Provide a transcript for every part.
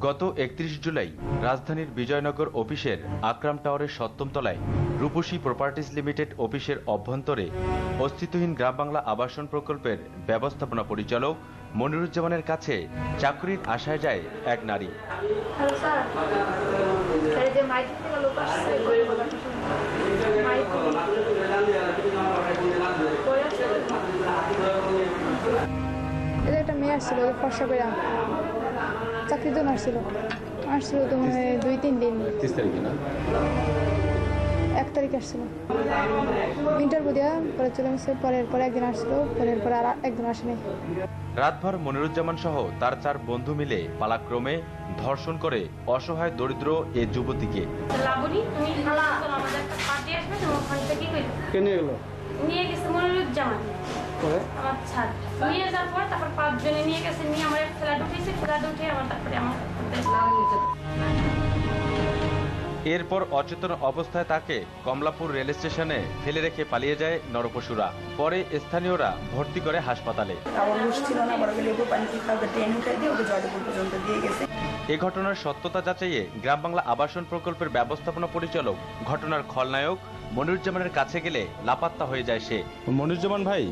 গত একত্রিশ জুলাই রাজধানীর বিজয়নগর অফিসের আকরাম টাওয়ারের সপ্তম তলায় রূপসী প্রপার্টিজ লিমিটেড অফিসের অভ্যন্তরে অস্তিত্বহীন গ্রাম বাংলা আবাসন প্রকল্পের ব্যবস্থাপনা পরিচালক মনিরুজ্জামানের কাছে চাকরির আশায় যায় এক নারী। একটা মেয়ে আসছিল ফর্সা করে চাকরির জন্য আসছিল। আসছিল তো মানে দুই তিন দিন। তিরিশ তারিখে না? এক তারিখ আসছিল। ইন্টারভিউ দেওয়া পরে চলে গেছে পরের পরে একদিন আসছিল পরের পরে আর একদিন আসেনি। রাতভর মনিরুজ্জামান সহ তার চার বন্ধু মিলে পালাক্রমে ধর্ষণ করে অসহায় দরিদ্র এ যুবতীকে। লাবণী তুমি আমাদের একটা পার্টি আসবে তুমি ওখান থেকে কে নিয়ে গেলো? নিয়ে গেছে মনিরুজ্জামান। আমার ছাদ নিয়ে যাওয়ার পর তারপর পাঁচজনে নিয়ে গেছে নিয়ে আমার ফ্ল্যাট উঠেছে ফ্ল্যাট উঠে আমার তারপরে আমার এরপর অচেতন অবস্থায় তাকে কমলাপুর রেল স্টেশনে ফেলে রেখে পালিয়ে যায় নরপশুরা। পরে স্থানীয়রা ভর্তি করে হাসপাতালে। এ ঘটনার সত্যতা যাচাইয়ে গ্রাম বাংলা আবাসন প্রকল্পের ব্যবস্থাপনা পরিচালক ঘটনার খলনায়ক মনিরুজ্জামানের কাছে গেলে লাপাত্তা হয়ে যায় সে। মনিরুজ্জামান ভাই?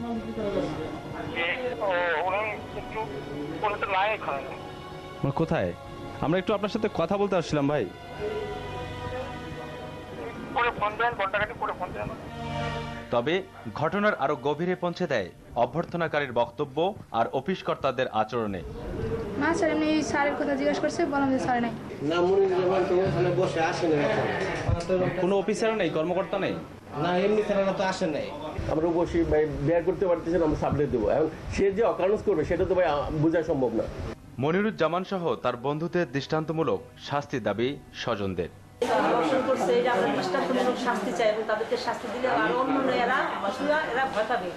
কোথায়? আমরা একটু আপনার সাথে কথা বলতে আসছিলাম ভাই। তবে ঘটনার আরও গভীরে পৌঁছে দেয় অভ্যর্থনাকারীর বক্তব্য আর অফিস কর্তাদের আচরণে। না স্যার এমনি স্যারের কথা জিজ্ঞাসা করছে বললাম যে স্যার নেই। না মনিরুজ্জামান তো ওখানে বসে আসে না কোনো অফিসার নেই কর্মকর্তা নেই? না এমনি তো আসে নাই। আমরা বসে বের করতে পারতেছি আমরা দেবো। এখন সে যে অকারণস করবে সেটা তো ভাই বোঝা সম্ভব না। মনিরুজ্জামান সহ তার বন্ধুদের দৃষ্টান্তমূলক শাস্তি দাবি স্বজনদের। শাস্তি চাই এবং তাদেরকে শাস্তি দিলে অন্য এরা এরা ভয় পাবে।